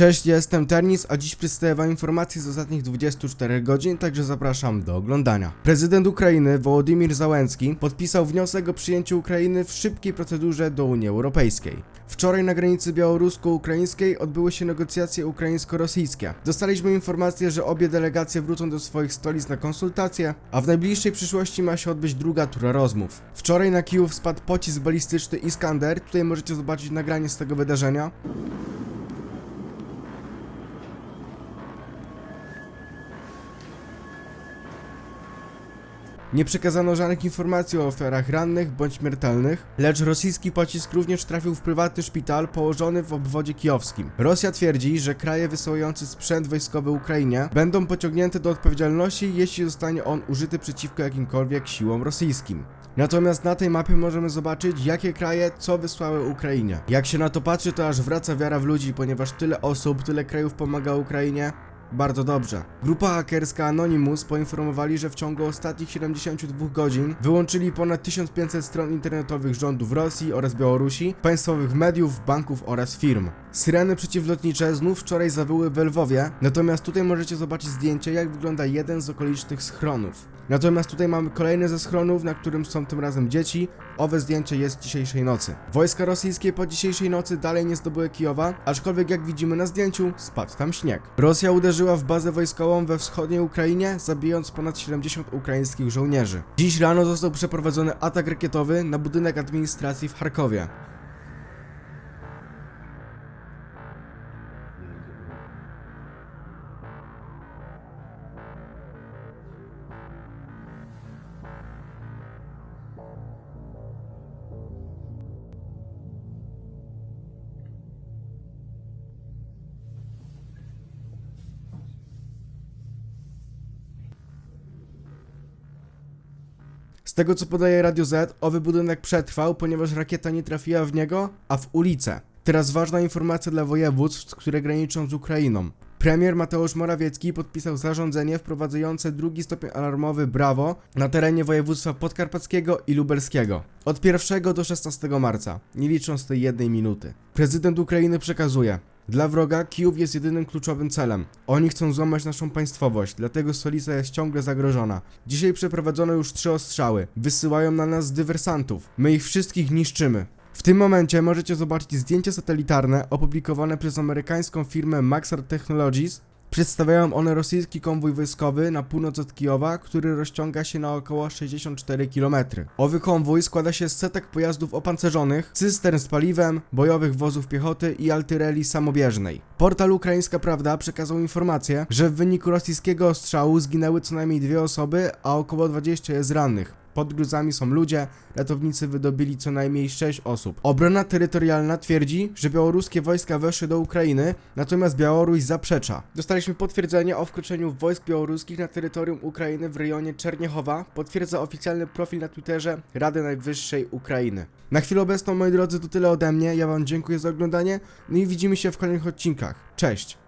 Cześć, jestem Ternis, a dziś przedstawię wam informacje z ostatnich 24 godzin, także zapraszam do oglądania. Prezydent Ukrainy Wołodymyr Załęcki podpisał wniosek o przyjęcie Ukrainy w szybkiej procedurze do Unii Europejskiej. Wczoraj na granicy białorusko-ukraińskiej odbyły się negocjacje ukraińsko-rosyjskie. Dostaliśmy informację, że obie delegacje wrócą do swoich stolic na konsultacje, a w najbliższej przyszłości ma się odbyć druga tura rozmów. Wczoraj na Kijów spadł pocisk balistyczny Iskander, tutaj możecie zobaczyć nagranie z tego wydarzenia. Nie przekazano żadnych informacji o ofiarach rannych bądź śmiertelnych, lecz rosyjski pocisk również trafił w prywatny szpital położony w obwodzie kijowskim. Rosja twierdzi, że kraje wysyłające sprzęt wojskowy Ukrainie będą pociągnięte do odpowiedzialności, jeśli zostanie on użyty przeciwko jakimkolwiek siłom rosyjskim. Natomiast na tej mapie możemy zobaczyć, jakie kraje co wysłały Ukrainie. Jak się na to patrzy, to aż wraca wiara w ludzi, ponieważ tyle osób, tyle krajów pomaga Ukrainie, bardzo dobrze. Grupa hakerska Anonymous poinformowali, że w ciągu ostatnich 72 godzin wyłączyli ponad 1500 stron internetowych rządów Rosji oraz Białorusi, państwowych mediów, banków oraz firm. Syreny przeciwlotnicze znów wczoraj zawyły w Lwowie, natomiast tutaj możecie zobaczyć zdjęcie, jak wygląda jeden z okolicznych schronów. Natomiast tutaj mamy kolejny ze schronów, na którym są tym razem dzieci. Owe zdjęcie jest dzisiejszej nocy. Wojska rosyjskie po dzisiejszej nocy dalej nie zdobyły Kijowa, aczkolwiek jak widzimy na zdjęciu, spadł tam śnieg. Rosja uderzyła w bazę wojskową we wschodniej Ukrainie, zabijając ponad 70 ukraińskich żołnierzy. Dziś rano został przeprowadzony atak rakietowy na budynek administracji w Charkowie. Z tego co podaje Radio Z, owy budynek przetrwał, ponieważ rakieta nie trafiła w niego, a w ulicę. Teraz ważna informacja dla województw, które graniczą z Ukrainą. Premier Mateusz Morawiecki podpisał zarządzenie wprowadzające drugi stopień alarmowy Brawo na terenie województwa podkarpackiego i lubelskiego. Od 1 do 16 marca, nie licząc tej jednej minuty. Prezydent Ukrainy przekazuje. Dla wroga Kijów jest jedynym kluczowym celem. Oni chcą złamać naszą państwowość, dlatego stolica jest ciągle zagrożona. Dzisiaj przeprowadzono już trzy ostrzały. Wysyłają na nas dywersantów. My ich wszystkich niszczymy. W tym momencie możecie zobaczyć zdjęcia satelitarne opublikowane przez amerykańską firmę Maxar Technologies. Przedstawiają one rosyjski konwój wojskowy na północ od Kijowa, który rozciąga się na około 64 km. Owy konwój składa się z setek pojazdów opancerzonych, cystern z paliwem, bojowych wozów piechoty i artylerii samobieżnej. Portal Ukraińska Prawda przekazał informację, że w wyniku rosyjskiego ostrzału zginęły co najmniej dwie osoby, a około 20 jest rannych. Pod gruzami są ludzie, ratownicy wydobili co najmniej 6 osób. Obrona terytorialna twierdzi, że białoruskie wojska weszły do Ukrainy, natomiast Białoruś zaprzecza. Dostaliśmy potwierdzenie o wkroczeniu wojsk białoruskich na terytorium Ukrainy w rejonie Czerniechowa, potwierdza oficjalny profil na Twitterze Rady Najwyższej Ukrainy. Na chwilę obecną, moi drodzy, to tyle ode mnie. Ja Wam dziękuję za oglądanie, no i widzimy się w kolejnych odcinkach. Cześć!